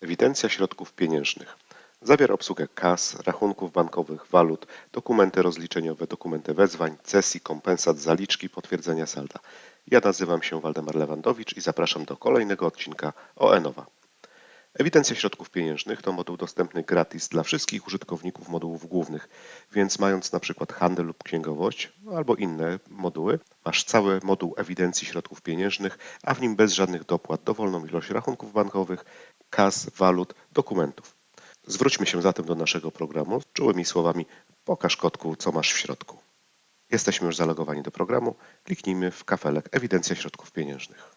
Ewidencja środków pieniężnych. Zawiera obsługę kas, rachunków bankowych, walut, dokumenty rozliczeniowe, dokumenty wezwań, cesji, kompensat, zaliczki, potwierdzenia salda. Ja nazywam się Waldemar Lewandowicz i zapraszam do kolejnego odcinka OE-Nowa. Ewidencja środków pieniężnych to moduł dostępny gratis dla wszystkich użytkowników modułów głównych, więc mając na przykład handel lub księgowość albo inne moduły, masz cały moduł ewidencji środków pieniężnych, a w nim bez żadnych dopłat dowolną ilość rachunków bankowych, kas, walut, dokumentów. Zwróćmy się zatem do naszego programu czułymi słowami pokaż kotku, co masz w środku. Jesteśmy już zalogowani do programu, kliknijmy w kafelek ewidencja środków pieniężnych.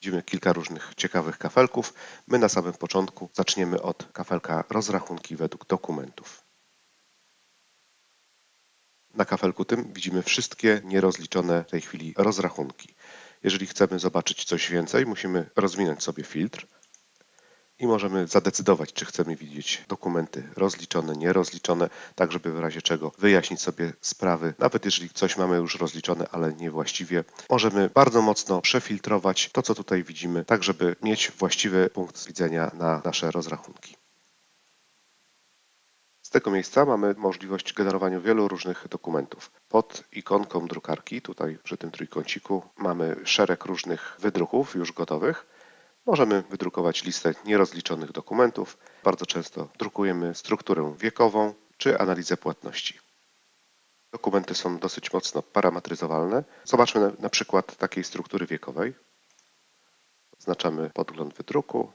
Widzimy kilka różnych ciekawych kafelków. My na samym początku zaczniemy od kafelka rozrachunki według dokumentów. Na kafelku tym widzimy wszystkie nierozliczone w tej chwili rozrachunki. Jeżeli chcemy zobaczyć coś więcej, musimy rozwinąć sobie filtr i możemy zadecydować, czy chcemy widzieć dokumenty rozliczone, nierozliczone, tak żeby w razie czego wyjaśnić sobie sprawy, nawet jeżeli coś mamy już rozliczone, ale niewłaściwie. Możemy bardzo mocno przefiltrować to, co tutaj widzimy, tak żeby mieć właściwy punkt widzenia na nasze rozrachunki. Z tego miejsca mamy możliwość generowania wielu różnych dokumentów. Pod ikonką drukarki, tutaj przy tym trójkąciku, mamy szereg różnych wydruków już gotowych. Możemy wydrukować listę nierozliczonych dokumentów. Bardzo często drukujemy strukturę wiekową czy analizę płatności. Dokumenty są dosyć mocno parametryzowalne. Zobaczmy na, przykład takiej struktury wiekowej. Oznaczamy podgląd wydruku.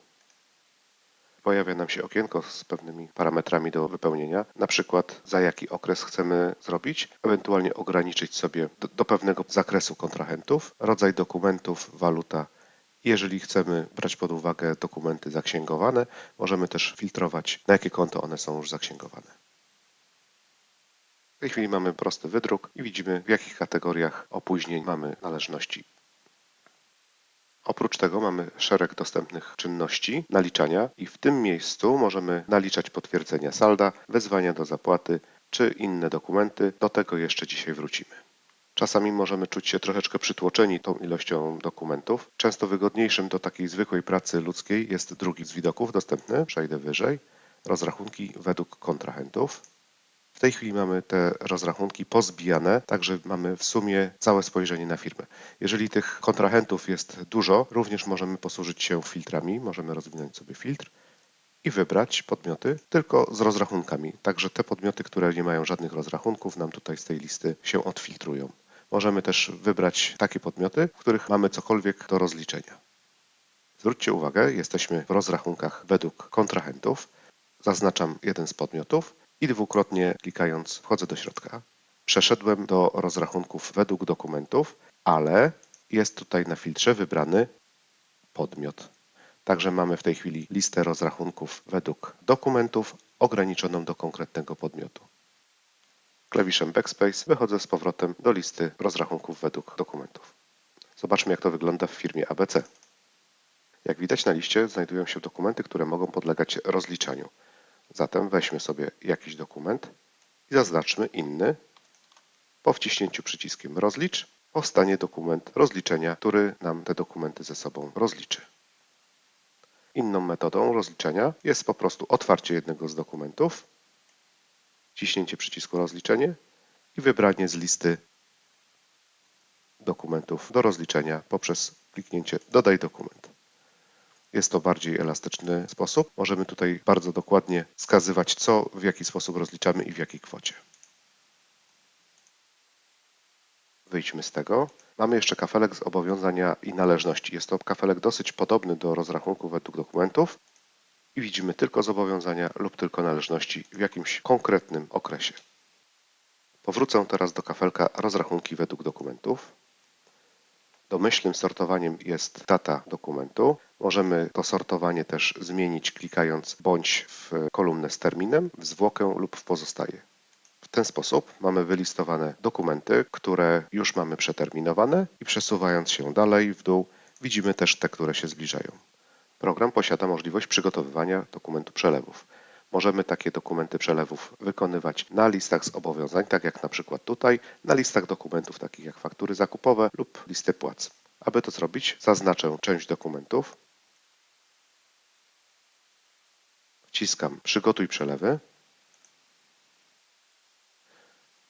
Pojawia nam się okienko z pewnymi parametrami do wypełnienia, na przykład za jaki okres chcemy zrobić, ewentualnie ograniczyć sobie do, do pewnego zakresu kontrahentów, rodzaj dokumentów, waluta, jeżeli chcemy brać pod uwagę dokumenty zaksięgowane, możemy też filtrować, na jakie konto one są już zaksięgowane. W tej chwili mamy prosty wydruk i widzimy, w jakich kategoriach opóźnień mamy należności. Oprócz tego mamy szereg dostępnych czynności naliczania i w tym miejscu możemy naliczać potwierdzenia salda, wezwania do zapłaty czy inne dokumenty. Do tego jeszcze dzisiaj wrócimy. Czasami możemy czuć się troszeczkę przytłoczeni tą ilością dokumentów. Często wygodniejszym do takiej zwykłej pracy ludzkiej jest drugi z widoków dostępny, przejdę wyżej, rozrachunki według kontrahentów. W tej chwili mamy te rozrachunki pozbijane, także mamy w sumie całe spojrzenie na firmę. Jeżeli tych kontrahentów jest dużo, również możemy posłużyć się filtrami, możemy rozwinąć sobie filtr i wybrać podmioty tylko z rozrachunkami. Także te podmioty, które nie mają żadnych rozrachunków, nam tutaj z tej listy się odfiltrują. Możemy też wybrać takie podmioty, w których mamy cokolwiek do rozliczenia. Zwróćcie uwagę, jesteśmy w rozrachunkach według kontrahentów. Zaznaczam jeden z podmiotów i dwukrotnie klikając wchodzę do środka. Przeszedłem do rozrachunków według dokumentów, ale jest tutaj na filtrze wybrany podmiot. Także mamy w tej chwili listę rozrachunków według dokumentów ograniczoną do konkretnego podmiotu. Klawiszem Backspace wychodzę z powrotem do listy rozrachunków według dokumentów. Zobaczmy, jak to wygląda w firmie ABC. Jak widać na liście znajdują się dokumenty, które mogą podlegać rozliczaniu. Zatem weźmy sobie jakiś dokument i zaznaczmy inny. Po wciśnięciu przyciskiem rozlicz powstanie dokument rozliczenia, który nam te dokumenty ze sobą rozliczy. Inną metodą rozliczenia jest po prostu otwarcie jednego z dokumentów wciśnięcie przycisku rozliczenie i wybranie z listy dokumentów do rozliczenia poprzez kliknięcie Dodaj dokument. Jest to bardziej elastyczny sposób. Możemy tutaj bardzo dokładnie wskazywać, co w jaki sposób rozliczamy i w jakiej kwocie. Wyjdźmy z tego. Mamy jeszcze kafelek z obowiązania i należności. Jest to kafelek dosyć podobny do rozrachunku według dokumentów, i widzimy tylko zobowiązania lub tylko należności w jakimś konkretnym okresie. Powrócę teraz do kafelka rozrachunki według dokumentów. Domyślnym sortowaniem jest data dokumentu. Możemy to sortowanie też zmienić klikając bądź w kolumnę z terminem, w zwłokę lub w pozostaje. W ten sposób mamy wylistowane dokumenty, które już mamy przeterminowane i przesuwając się dalej w dół widzimy też te, które się zbliżają. Program posiada możliwość przygotowywania dokumentu przelewów. Możemy takie dokumenty przelewów wykonywać na listach zobowiązań, tak jak na przykład tutaj, na listach dokumentów takich jak faktury zakupowe lub listy płac. Aby to zrobić, zaznaczę część dokumentów. Wciskam Przygotuj przelewy.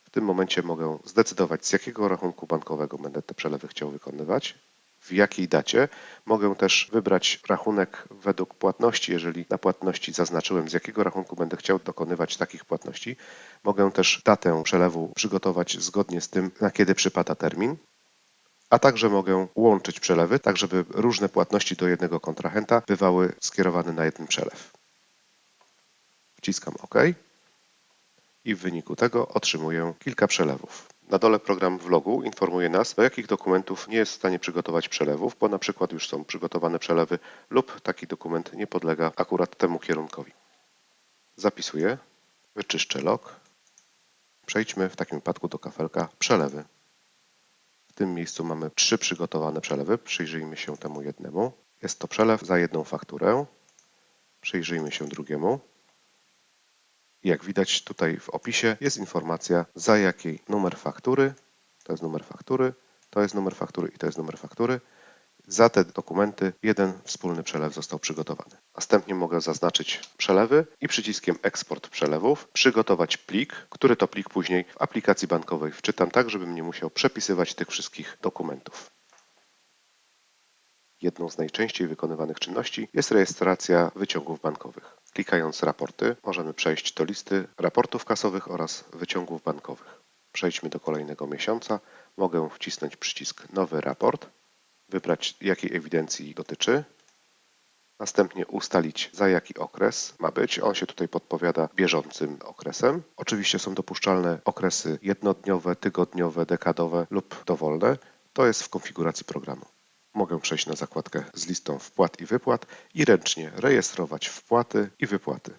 W tym momencie mogę zdecydować, z jakiego rachunku bankowego będę te przelewy chciał wykonywać, w jakiej dacie. Mogę też wybrać rachunek według płatności, jeżeli na płatności zaznaczyłem, z jakiego rachunku będę chciał dokonywać takich płatności. Mogę też datę przelewu przygotować zgodnie z tym, na kiedy przypada termin. A także mogę łączyć przelewy, tak żeby różne płatności do jednego kontrahenta bywały skierowane na jeden przelew. Wciskam OK i w wyniku tego otrzymuję kilka przelewów. Na dole program w logu informuje nas, do jakich dokumentów nie jest w stanie przygotować przelewów, bo na przykład już są przygotowane przelewy lub taki dokument nie podlega akurat temu kierunkowi. Zapisuję, wyczyszczę log. Przejdźmy w takim wypadku do kafelka przelewy. W tym miejscu mamy trzy przygotowane przelewy. Przyjrzyjmy się temu jednemu. Jest to przelew za jedną fakturę. Przyjrzyjmy się drugiemu. Jak widać tutaj w opisie jest informacja za jaki numer faktury, to jest numer faktury, to jest numer faktury i to jest numer faktury. Za te dokumenty jeden wspólny przelew został przygotowany. Następnie mogę zaznaczyć przelewy i przyciskiem Eksport przelewów przygotować plik, który to plik później w aplikacji bankowej wczytam tak, żebym nie musiał przepisywać tych wszystkich dokumentów. Jedną z najczęściej wykonywanych czynności jest rejestracja wyciągów bankowych. Klikając raporty możemy przejść do listy raportów kasowych oraz wyciągów bankowych. Przejdźmy do kolejnego miesiąca. Mogę wcisnąć przycisk Nowy raport, wybrać jakiej ewidencji dotyczy, następnie ustalić za jaki okres ma być. On się tutaj podpowiada bieżącym okresem. Oczywiście są dopuszczalne okresy jednodniowe, tygodniowe, dekadowe lub dowolne. To jest w konfiguracji programu. Mogę przejść na zakładkę z listą wpłat i wypłat i ręcznie rejestrować wpłaty i wypłaty.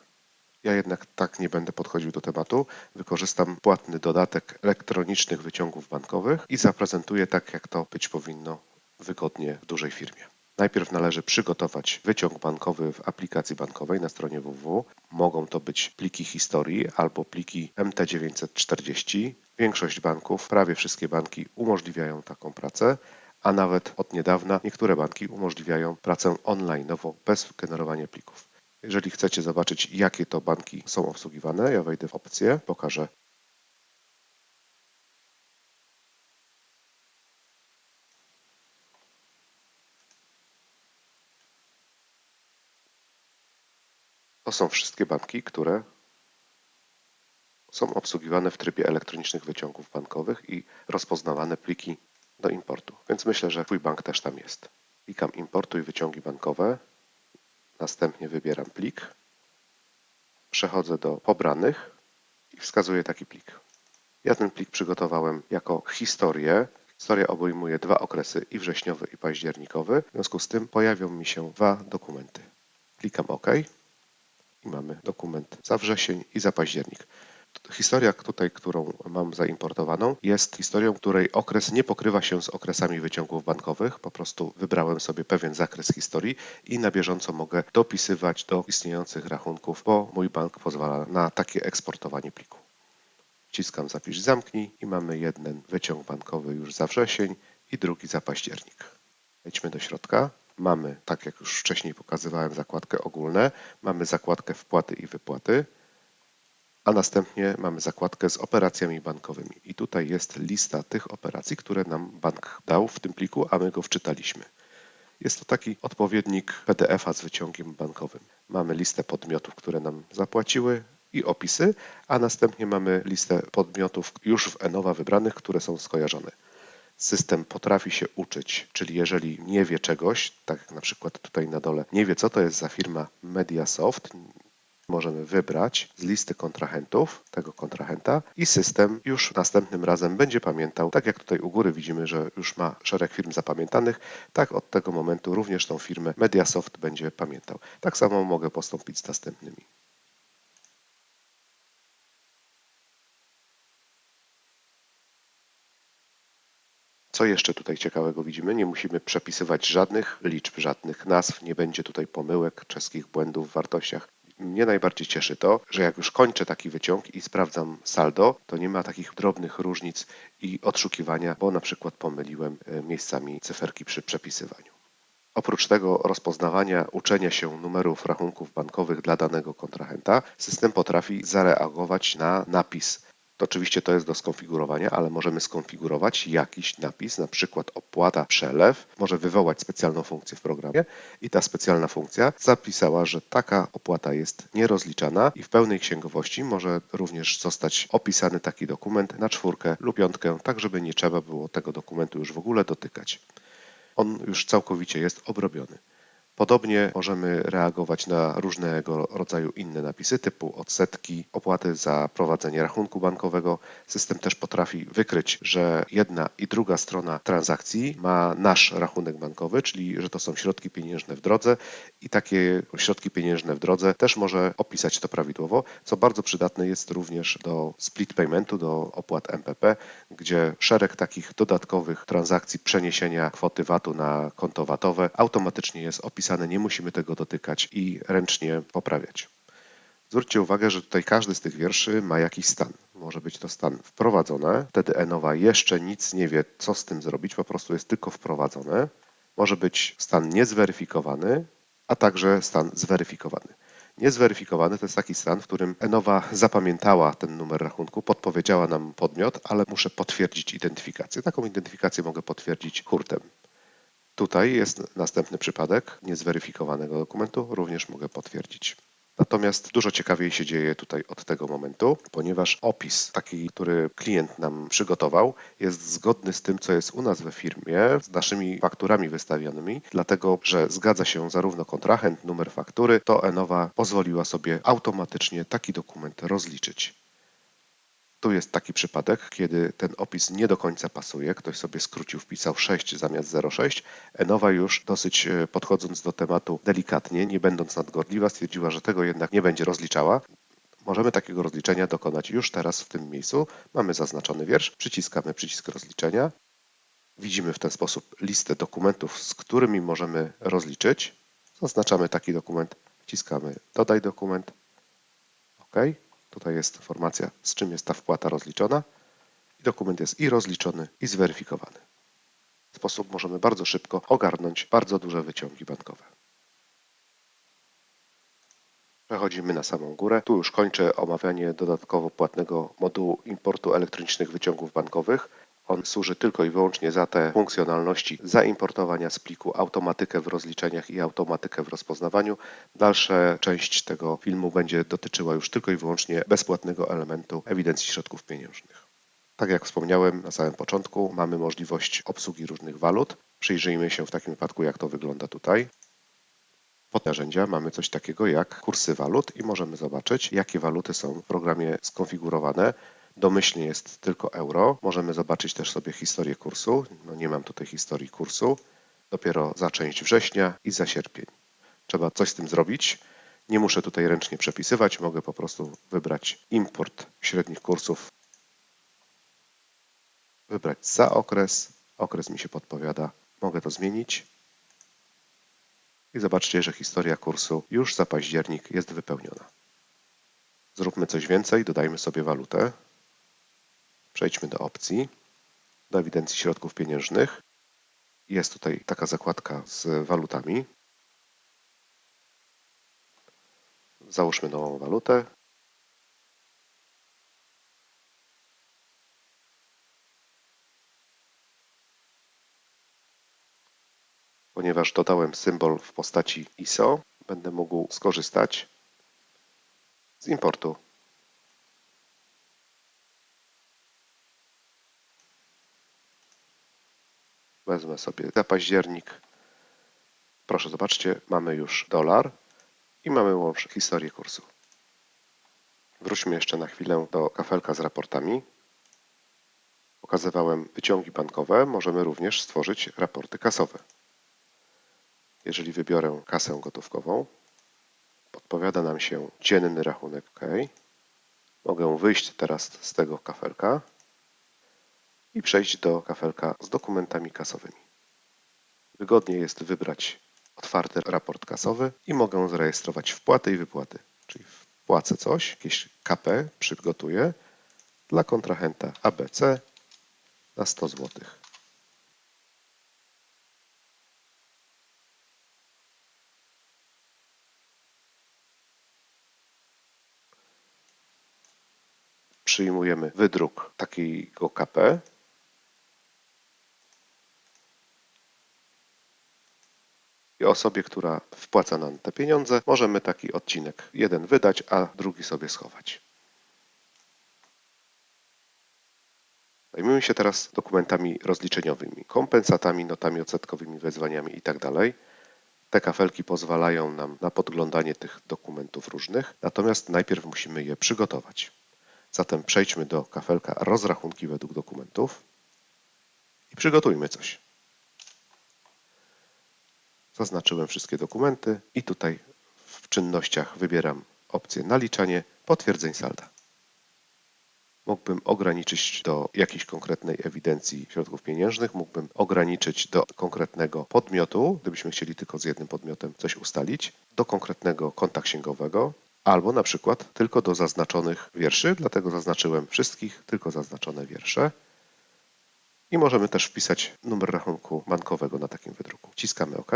Ja jednak tak nie będę podchodził do tematu. Wykorzystam płatny dodatek elektronicznych wyciągów bankowych i zaprezentuję tak, jak to być powinno wygodnie w dużej firmie. Najpierw należy przygotować wyciąg bankowy w aplikacji bankowej na stronie www. Mogą to być pliki historii albo pliki MT940. Większość banków, prawie wszystkie banki umożliwiają taką pracę a nawet od niedawna niektóre banki umożliwiają pracę online'ową bez generowania plików. Jeżeli chcecie zobaczyć, jakie to banki są obsługiwane, ja wejdę w opcję, pokażę To są wszystkie banki, które są obsługiwane w trybie elektronicznych wyciągów bankowych i rozpoznawane pliki do importu. Więc myślę, że Twój bank też tam jest. Klikam importuj wyciągi bankowe. Następnie wybieram plik. Przechodzę do pobranych i wskazuję taki plik. Ja ten plik przygotowałem jako historię. Historia obejmuje dwa okresy, i wrześniowy, i październikowy. W związku z tym pojawią mi się dwa dokumenty. Klikam OK i mamy dokument za wrzesień i za październik. Historia tutaj, którą mam zaimportowaną, jest historią, której okres nie pokrywa się z okresami wyciągów bankowych. Po prostu wybrałem sobie pewien zakres historii i na bieżąco mogę dopisywać do istniejących rachunków, bo mój bank pozwala na takie eksportowanie pliku. Wciskam zapisz zamknij i mamy jeden wyciąg bankowy już za wrzesień i drugi za październik. Wejdźmy do środka. Mamy, tak jak już wcześniej pokazywałem, zakładkę ogólne, mamy zakładkę wpłaty i wypłaty a następnie mamy zakładkę z operacjami bankowymi. I tutaj jest lista tych operacji, które nam bank dał w tym pliku, a my go wczytaliśmy. Jest to taki odpowiednik PDF-a z wyciągiem bankowym. Mamy listę podmiotów, które nam zapłaciły i opisy, a następnie mamy listę podmiotów już w ENOWA wybranych, które są skojarzone. System potrafi się uczyć, czyli jeżeli nie wie czegoś, tak jak na przykład tutaj na dole, nie wie co to jest za firma Mediasoft, możemy wybrać z listy kontrahentów tego kontrahenta i system już następnym razem będzie pamiętał, tak jak tutaj u góry widzimy, że już ma szereg firm zapamiętanych, tak od tego momentu również tą firmę Mediasoft będzie pamiętał. Tak samo mogę postąpić z następnymi. Co jeszcze tutaj ciekawego widzimy? Nie musimy przepisywać żadnych liczb, żadnych nazw, nie będzie tutaj pomyłek, czeskich błędów w wartościach mnie najbardziej cieszy to, że jak już kończę taki wyciąg i sprawdzam saldo, to nie ma takich drobnych różnic i odszukiwania, bo na przykład pomyliłem e, miejscami cyferki przy przepisywaniu. Oprócz tego rozpoznawania, uczenia się numerów rachunków bankowych dla danego kontrahenta, system potrafi zareagować na napis. Oczywiście to jest do skonfigurowania, ale możemy skonfigurować jakiś napis, na przykład opłata przelew, może wywołać specjalną funkcję w programie i ta specjalna funkcja zapisała, że taka opłata jest nierozliczana i w pełnej księgowości może również zostać opisany taki dokument na czwórkę lub piątkę, tak żeby nie trzeba było tego dokumentu już w ogóle dotykać on już całkowicie jest obrobiony. Podobnie możemy reagować na różnego rodzaju inne napisy typu odsetki, opłaty za prowadzenie rachunku bankowego. System też potrafi wykryć, że jedna i druga strona transakcji ma nasz rachunek bankowy, czyli że to są środki pieniężne w drodze i takie środki pieniężne w drodze też może opisać to prawidłowo, co bardzo przydatne jest również do split paymentu, do opłat MPP, gdzie szereg takich dodatkowych transakcji przeniesienia kwoty VAT-u na konto VAT-owe automatycznie jest opisany nie musimy tego dotykać i ręcznie poprawiać. Zwróćcie uwagę, że tutaj każdy z tych wierszy ma jakiś stan. Może być to stan wprowadzone, wtedy Enowa jeszcze nic nie wie, co z tym zrobić, po prostu jest tylko wprowadzone. Może być stan niezweryfikowany, a także stan zweryfikowany. Niezweryfikowany to jest taki stan, w którym Enowa zapamiętała ten numer rachunku, podpowiedziała nam podmiot, ale muszę potwierdzić identyfikację. Taką identyfikację mogę potwierdzić hurtem. Tutaj jest następny przypadek niezweryfikowanego dokumentu, również mogę potwierdzić. Natomiast dużo ciekawiej się dzieje tutaj od tego momentu, ponieważ opis taki, który klient nam przygotował, jest zgodny z tym, co jest u nas we firmie, z naszymi fakturami wystawionymi, dlatego że zgadza się zarówno kontrahent, numer faktury, to Enowa pozwoliła sobie automatycznie taki dokument rozliczyć. Tu jest taki przypadek, kiedy ten opis nie do końca pasuje. Ktoś sobie skrócił, wpisał 6 zamiast 0,6. Enowa już dosyć e, podchodząc do tematu delikatnie, nie będąc nadgorliwa, stwierdziła, że tego jednak nie będzie rozliczała. Możemy takiego rozliczenia dokonać już teraz w tym miejscu. Mamy zaznaczony wiersz, przyciskamy przycisk rozliczenia. Widzimy w ten sposób listę dokumentów, z którymi możemy rozliczyć. Zaznaczamy taki dokument, wciskamy dodaj dokument. OK. Tutaj jest informacja, z czym jest ta wpłata rozliczona. I dokument jest i rozliczony, i zweryfikowany. W sposób możemy bardzo szybko ogarnąć bardzo duże wyciągi bankowe. Przechodzimy na samą górę. Tu już kończę omawianie dodatkowo płatnego modułu importu elektronicznych wyciągów bankowych. On służy tylko i wyłącznie za te funkcjonalności zaimportowania z pliku, automatykę w rozliczeniach i automatykę w rozpoznawaniu. Dalsza część tego filmu będzie dotyczyła już tylko i wyłącznie bezpłatnego elementu ewidencji środków pieniężnych. Tak jak wspomniałem na samym początku, mamy możliwość obsługi różnych walut. Przyjrzyjmy się w takim wypadku, jak to wygląda tutaj. Pod narzędzia mamy coś takiego jak kursy walut i możemy zobaczyć, jakie waluty są w programie skonfigurowane Domyślnie jest tylko euro. Możemy zobaczyć też sobie historię kursu. No nie mam tutaj historii kursu. Dopiero za część września i za sierpień. Trzeba coś z tym zrobić. Nie muszę tutaj ręcznie przepisywać. Mogę po prostu wybrać import średnich kursów. Wybrać za okres. Okres mi się podpowiada. Mogę to zmienić. I zobaczcie, że historia kursu już za październik jest wypełniona. Zróbmy coś więcej, dodajmy sobie walutę. Przejdźmy do opcji, do ewidencji środków pieniężnych. Jest tutaj taka zakładka z walutami. Załóżmy nową walutę. Ponieważ dodałem symbol w postaci ISO, będę mógł skorzystać z importu Wezmę sobie za październik. Proszę zobaczcie, mamy już dolar i mamy łącz historię kursu. Wróćmy jeszcze na chwilę do kafelka z raportami. Pokazywałem wyciągi bankowe. Możemy również stworzyć raporty kasowe. Jeżeli wybiorę kasę gotówkową, podpowiada nam się dzienny rachunek OK. Mogę wyjść teraz z tego kafelka i przejść do kafelka z dokumentami kasowymi. Wygodnie jest wybrać otwarty raport kasowy i mogę zarejestrować wpłaty i wypłaty, czyli wpłacę coś, jakieś KP przygotuję dla kontrahenta ABC na 100 zł. przyjmujemy wydruk takiego KP, osobie, która wpłaca nam te pieniądze, możemy taki odcinek jeden wydać, a drugi sobie schować. Zajmujemy się teraz dokumentami rozliczeniowymi, kompensatami, notami odsetkowymi, wezwaniami itd. Te kafelki pozwalają nam na podglądanie tych dokumentów różnych, natomiast najpierw musimy je przygotować. Zatem przejdźmy do kafelka rozrachunki według dokumentów i przygotujmy coś. Zaznaczyłem wszystkie dokumenty i tutaj w czynnościach wybieram opcję naliczanie potwierdzeń salda. Mógłbym ograniczyć do jakiejś konkretnej ewidencji środków pieniężnych, mógłbym ograniczyć do konkretnego podmiotu, gdybyśmy chcieli tylko z jednym podmiotem coś ustalić, do konkretnego konta księgowego, albo na przykład tylko do zaznaczonych wierszy, dlatego zaznaczyłem wszystkich, tylko zaznaczone wiersze. I możemy też wpisać numer rachunku bankowego na takim wydruku. Wciskamy OK.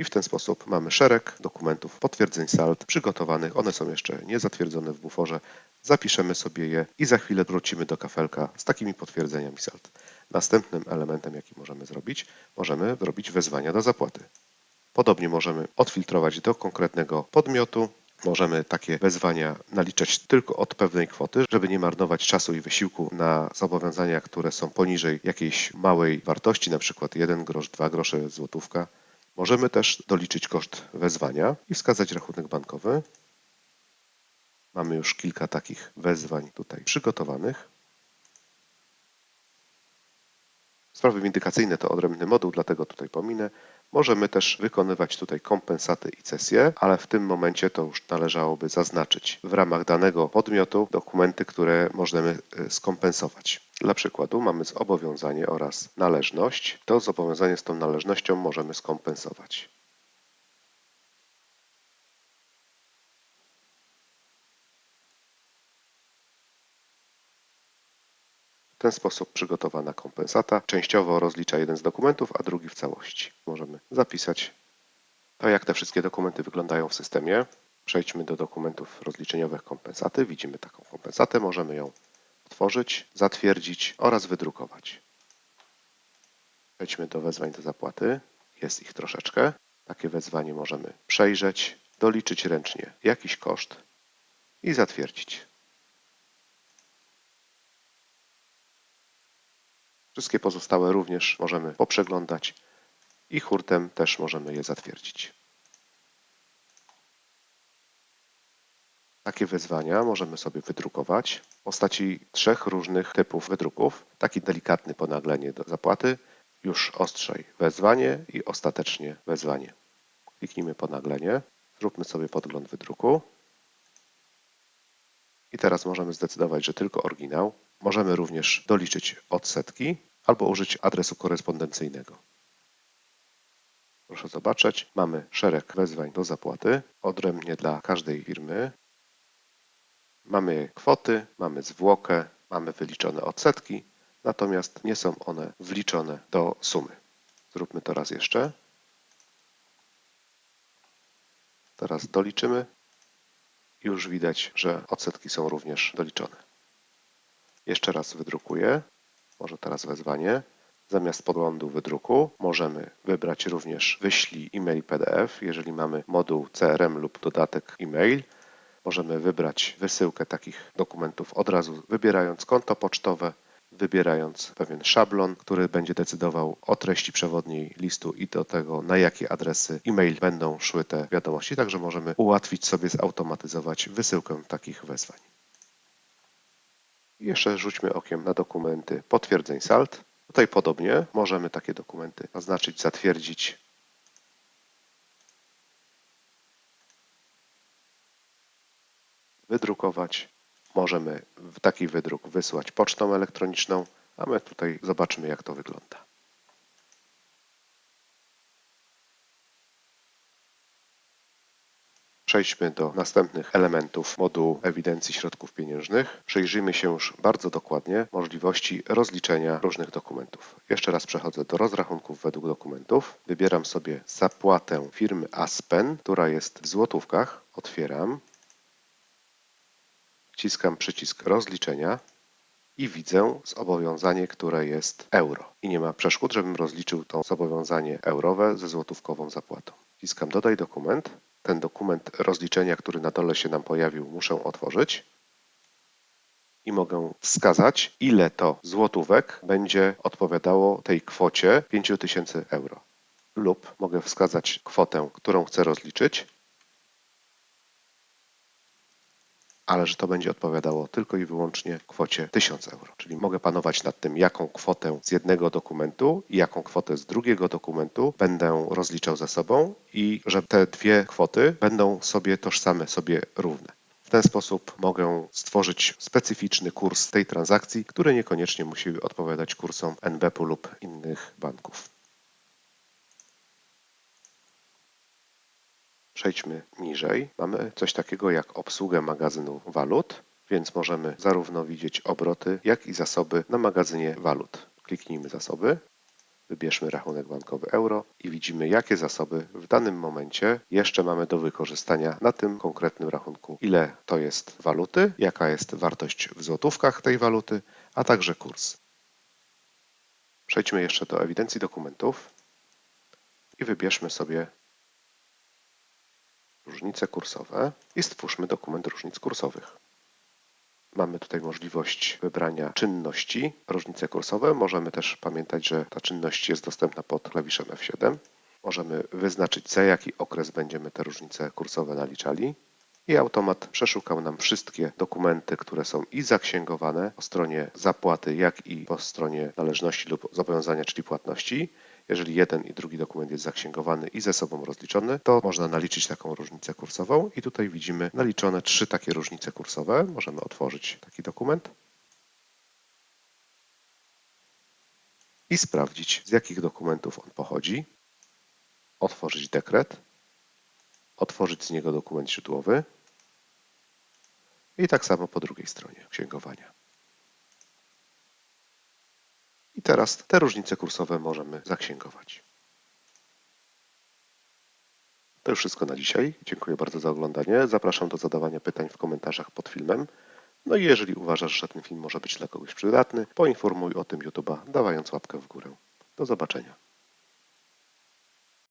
I w ten sposób mamy szereg dokumentów potwierdzeń sald przygotowanych. One są jeszcze nie zatwierdzone w buforze. Zapiszemy sobie je i za chwilę wrócimy do kafelka z takimi potwierdzeniami sald. Następnym elementem, jaki możemy zrobić, możemy zrobić wezwania do zapłaty. Podobnie możemy odfiltrować do konkretnego podmiotu. Możemy takie wezwania naliczać tylko od pewnej kwoty, żeby nie marnować czasu i wysiłku na zobowiązania, które są poniżej jakiejś małej wartości, na przykład 1 grosz, 2 grosze, złotówka. Możemy też doliczyć koszt wezwania i wskazać rachunek bankowy. Mamy już kilka takich wezwań tutaj przygotowanych. Sprawy windykacyjne to odrębny moduł, dlatego tutaj pominę. Możemy też wykonywać tutaj kompensaty i cesje, ale w tym momencie to już należałoby zaznaczyć w ramach danego podmiotu dokumenty, które możemy y, skompensować. Dla przykładu mamy zobowiązanie oraz należność. To zobowiązanie z tą należnością możemy skompensować. Ten sposób przygotowana kompensata częściowo rozlicza jeden z dokumentów, a drugi w całości. Możemy zapisać to, jak te wszystkie dokumenty wyglądają w systemie. Przejdźmy do dokumentów rozliczeniowych kompensaty. Widzimy taką kompensatę, możemy ją otworzyć, zatwierdzić oraz wydrukować. Przejdźmy do wezwań do zapłaty. Jest ich troszeczkę. Takie wezwanie możemy przejrzeć, doliczyć ręcznie jakiś koszt i zatwierdzić. Wszystkie pozostałe również możemy poprzeglądać i hurtem też możemy je zatwierdzić. Takie wezwania możemy sobie wydrukować w postaci trzech różnych typów wydruków. Taki delikatny ponaglenie do zapłaty, już ostrzej wezwanie i ostatecznie wezwanie. Kliknijmy ponaglenie, zróbmy sobie podgląd wydruku. I teraz możemy zdecydować, że tylko oryginał. Możemy również doliczyć odsetki albo użyć adresu korespondencyjnego. Proszę zobaczyć, mamy szereg wezwań do zapłaty, odrębnie dla każdej firmy. Mamy kwoty, mamy zwłokę, mamy wyliczone odsetki, natomiast nie są one wliczone do sumy. Zróbmy to raz jeszcze. Teraz doliczymy. Już widać, że odsetki są również doliczone. Jeszcze raz wydrukuję. Może teraz wezwanie. Zamiast podglądu wydruku możemy wybrać również wyślij e-mail PDF. Jeżeli mamy moduł CRM lub dodatek e-mail, możemy wybrać wysyłkę takich dokumentów od razu, wybierając konto pocztowe, wybierając pewien szablon, który będzie decydował o treści przewodniej listu i do tego, na jakie adresy e-mail będą szły te wiadomości. Także możemy ułatwić sobie, zautomatyzować wysyłkę takich wezwań. Jeszcze rzućmy okiem na dokumenty potwierdzeń sald. Tutaj podobnie możemy takie dokumenty oznaczyć, zatwierdzić. Wydrukować. Możemy taki wydruk wysłać pocztą elektroniczną, a my tutaj zobaczymy jak to wygląda. Przejdźmy do następnych elementów modułu ewidencji środków pieniężnych. Przyjrzyjmy się już bardzo dokładnie możliwości rozliczenia różnych dokumentów. Jeszcze raz przechodzę do rozrachunków według dokumentów. Wybieram sobie zapłatę firmy Aspen, która jest w złotówkach. Otwieram. wciskam przycisk rozliczenia i widzę zobowiązanie, które jest euro. I nie ma przeszkód, żebym rozliczył to zobowiązanie eurowe ze złotówkową zapłatą. Wciskam dodaj dokument. Ten dokument rozliczenia, który na dole się nam pojawił, muszę otworzyć. I mogę wskazać, ile to złotówek będzie odpowiadało tej kwocie 5000 euro. Lub mogę wskazać kwotę, którą chcę rozliczyć, ale że to będzie odpowiadało tylko i wyłącznie kwocie 1000 euro. Czyli mogę panować nad tym, jaką kwotę z jednego dokumentu i jaką kwotę z drugiego dokumentu będę rozliczał ze sobą i że te dwie kwoty będą sobie tożsame, sobie równe. W ten sposób mogę stworzyć specyficzny kurs tej transakcji, który niekoniecznie musi odpowiadać kursom NBP-u lub innych banków. Przejdźmy niżej. Mamy coś takiego jak obsługę magazynu walut, więc możemy zarówno widzieć obroty, jak i zasoby na magazynie walut. Kliknijmy zasoby, wybierzmy rachunek bankowy euro i widzimy, jakie zasoby w danym momencie jeszcze mamy do wykorzystania na tym konkretnym rachunku. Ile to jest waluty, jaka jest wartość w złotówkach tej waluty, a także kurs. Przejdźmy jeszcze do ewidencji dokumentów i wybierzmy sobie różnice kursowe i stwórzmy dokument różnic kursowych. Mamy tutaj możliwość wybrania czynności, różnice kursowe. Możemy też pamiętać, że ta czynność jest dostępna pod klawiszem F7. Możemy wyznaczyć, za jaki okres będziemy te różnice kursowe naliczali. I automat przeszukał nam wszystkie dokumenty, które są i zaksięgowane po stronie zapłaty, jak i po stronie należności lub zobowiązania, czyli płatności. Jeżeli jeden i drugi dokument jest zaksięgowany i ze sobą rozliczony, to można naliczyć taką różnicę kursową. I tutaj widzimy naliczone trzy takie różnice kursowe. Możemy otworzyć taki dokument i sprawdzić, z jakich dokumentów on pochodzi. Otworzyć dekret, otworzyć z niego dokument źródłowy i tak samo po drugiej stronie księgowania. I teraz te różnice kursowe możemy zaksięgować. To już wszystko na dzisiaj. Dziękuję bardzo za oglądanie. Zapraszam do zadawania pytań w komentarzach pod filmem. No i jeżeli uważasz, że ten film może być dla kogoś przydatny, poinformuj o tym YouTube'a, dawając łapkę w górę. Do zobaczenia.